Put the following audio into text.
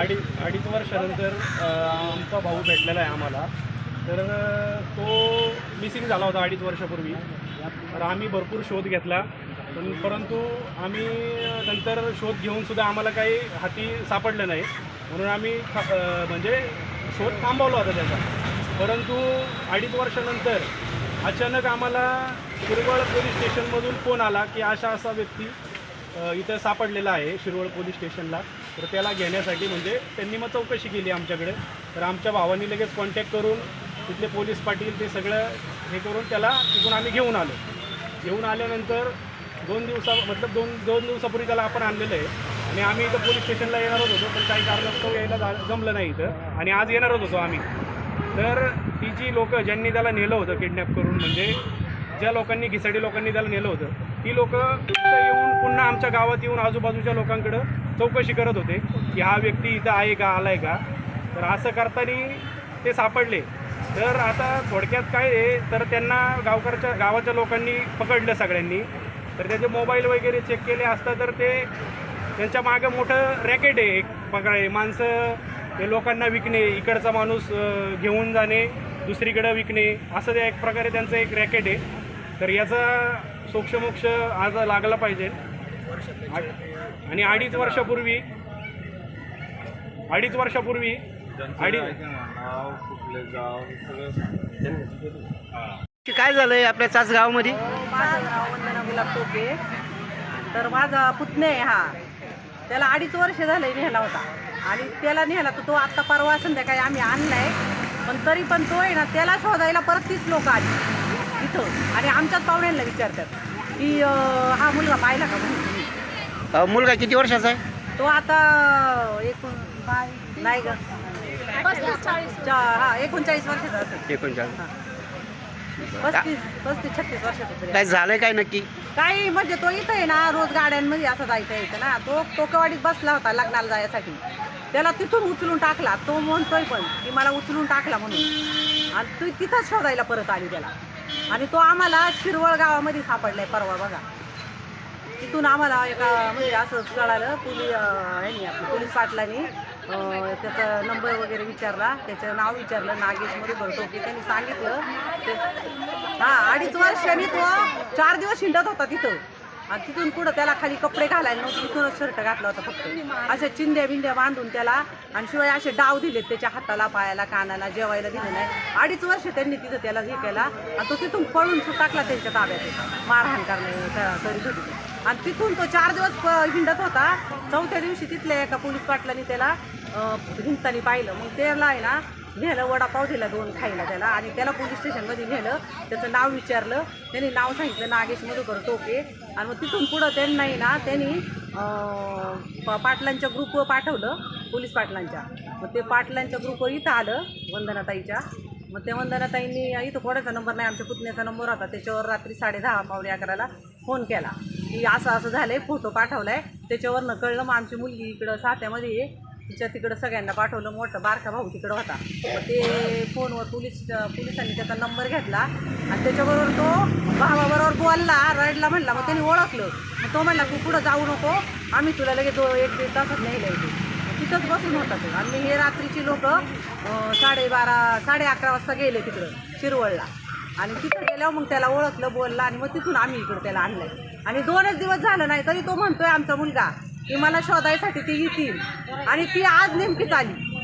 अडीच अडीच वर्षानंतर आमचा भाऊ भेटलेला आहे आम्हाला. तर तो मिसिंग झाला होता अडीच वर्षापूर्वी. तर आम्ही भरपूर शोध घेतला. पण परंतु आम्ही नंतर शोध घेऊनसुद्धा आम्हाला काही हाती सापडलं नाही. म्हणून आम्ही म्हणजे शोध थांबवला होता त्याचा. परंतु अडीच वर्षानंतर अचानक आम्हाला शिरवळ पोलीस स्टेशनमधून फोन आला की अशा असा व्यक्ती इथं सापडलेला आहे शिरवळ पोलीस स्टेशनला. तर त्याला घेण्यासाठी म्हणजे त्यांनी मग चौकशी केली आमच्याकडे. तर आमच्या भावांनी लगेच कॉन्टॅक्ट करून तिथले पोलीस पाटील ते सगळं हे करून त्याला तिथून आम्ही घेऊन आलो. घेऊन आल्यानंतर दोन दिवसा मतलब दोन दोन दिवसापूर्वी त्याला आपण आणलेलं आहे. आणि आम्ही इथं पोलीस स्टेशनला येणारच होतो पण काही कारणास्तव यायला जा- जमलं नाही इथं. आणि आज येणारच होतो आम्ही. तर ती जी लोकं ज्यांनी त्याला नेलं होतं किडनॅप करून म्हणजे ज्या लोकांनी घिसाडी लोकांनी त्याला नेलं होतं ती लोक येऊन पुन्हा आमच्या गावात येऊन आजूबाजूच्या लोकांकडं चौकशी करत होते की हा व्यक्ती इथं आहे का आलाय का? तर असं करताना ते सापडले. तर आता थोडक्यात काय आहे तर त्यांना गावकरच्या गावाच्या लोकांनी पकडलं सगळ्यांनी. तर त्याचे मोबाईल वगैरे चेक केले असता तर ते त्यांच्या मागं मोठं रॅकेट आहे एक पकडाय माणसं ते लोकांना विकणे इकडचा माणूस घेऊन जाणे दुसरीकडं विकणे असं ते एक प्रकारे त्यांचं एक रॅकेट आहे. तर याचा सोक्षमोक्ष आज लागला पाहिजे. आणि अडीच वर्षापूर्वी अडीच वर्षापूर्वी अडीच काय झालंय आपल्या टोके तर माझा पुतणे आहे हा. त्याला अडीच वर्ष झाले नेला होता. आणि त्याला नेला तर तो आत्ता परवा संध्याकाळी आम्ही आणलाय. पण तरी पण तो आहे ना त्याला शोधायला परत तीस लोक आली. इथं. आणि आमच्याच पाहुण्यांना विचारतात की अं, हा मुलगा पाहिला का म्हणून तुम्ही? अ, मुलगा किती वर्षाचा आहे? तो आता एकूण नाही ग. चा- हा एकोणचाळीस वर्षाचा असेल. एकोणचाळीस. हा. पस्तीस पस्तीस छत्तीस वर्षाचा तरी काय झालंय काय नक्की? काही म्हणजे तो इथं आहे ना रोज गाड्यांमध्ये असं जायचं यायचं ना. तो टोकेवाडीत बसला होता लग्नाला जायसाठी. त्याला तिथून उचलून टाकला. तो म्हणतोय पण की मला उचलून टाकला म्हणून. आणि ती तिथंच शोधायला परत आली त्याला. आणि तो आम्हाला शिरवळ गावामध्ये सापडलाय परवा बघा. तिथून आम्हाला एका म्हणजे असं कळालं पोलीस ह्यांनी आपलं पोलीस पाटलांनी त्याचा नंबर वगैरे विचारला त्याचं नाव विचारलं नागेश मधुकर टोके त्यांनी सांगितलं ते हा अडीच वर्षांनी तो चार दिवस हिंडत होता तिथं. आणि तिथून पुढं त्याला खाली कपडे घालायला नव्हते तिथूनच शर्ट घातला होता फक्त. अशा चिंध्या बिंध्या बांधून त्याला आणि शिवाय असे डाव दिलेत त्याच्या हाताला पायाला कानाला जेवायला दिलं नाही. अडीच वर्ष त्यांनी तिथं त्याला हे केला आणि तो तिथून पळून टाकला त्यांच्या ताब्यात. मारहाण करणे करीत होती आणि तिथून तो चार दिवस हिंडत होता. चौथ्या दिवशी तिथल्या एका पोलीस पाटलांनी त्याला हिंडताना पाहिलं. मग त्याला आहे ना नेलं वडापाव दिला दोन खायला त्याला आणि त्याला पोलीस स्टेशनमध्ये नेलं. त्याचं नाव विचारलं. त्यांनी नाव सांगितलं नागेश मधुकर टोके आणि मग तिथून पुढं त्यांनाही ना त्यांनी पाटलांच्या ग्रुपवर पाठवलं पोलीस पाटलांच्या. मग ते पाटलांच्या ग्रुपवर इथं आलं वंदनाताईच्या. मग त्या वंदनाताईंनी इथं कोणाचा नंबर नाही आमच्या पुतण्याचा नंबर होता. त्याच्यावर रात्री साडे दहा पावणे अकराला फोन केला. की असं असं झालंय फोटो पाठवलाय. त्याच्यावरनं कळलं मग आमची मुलगी इकडं सात्यामध्ये तिच्या तिकडं सगळ्यांना पाठवलं मोठं बारका भाऊ तिकडं होता. मग ते फोनवर पोलीस पोलिसांनी त्याचा नंबर घेतला आणि त्याच्याबरोबर तो भावाबरोबर बोलला रडला म्हणला. मग त्यांनी ओळखलं. मग तो म्हणला तू पुढं जाऊ नको. आम्ही तुला लगेच दो एक दीड तासात न्यायला येतो तिथंच बसून होता तो. आणि हे रात्रीची लोक साडेबारा साडे अकरा वाजता गेले तिकडं शिरवळला. आणि तिथं गेल्यावर मग त्याला ओळखलं बोलला. आणि मग तिथून आम्ही इकडं त्याला आणलं आणि दोनच दिवस झालं नाही तरी तो म्हणतोय आमचा मुलगा की मला शोधायसाठी ती येतील. आणि ती आज नेमकीच आली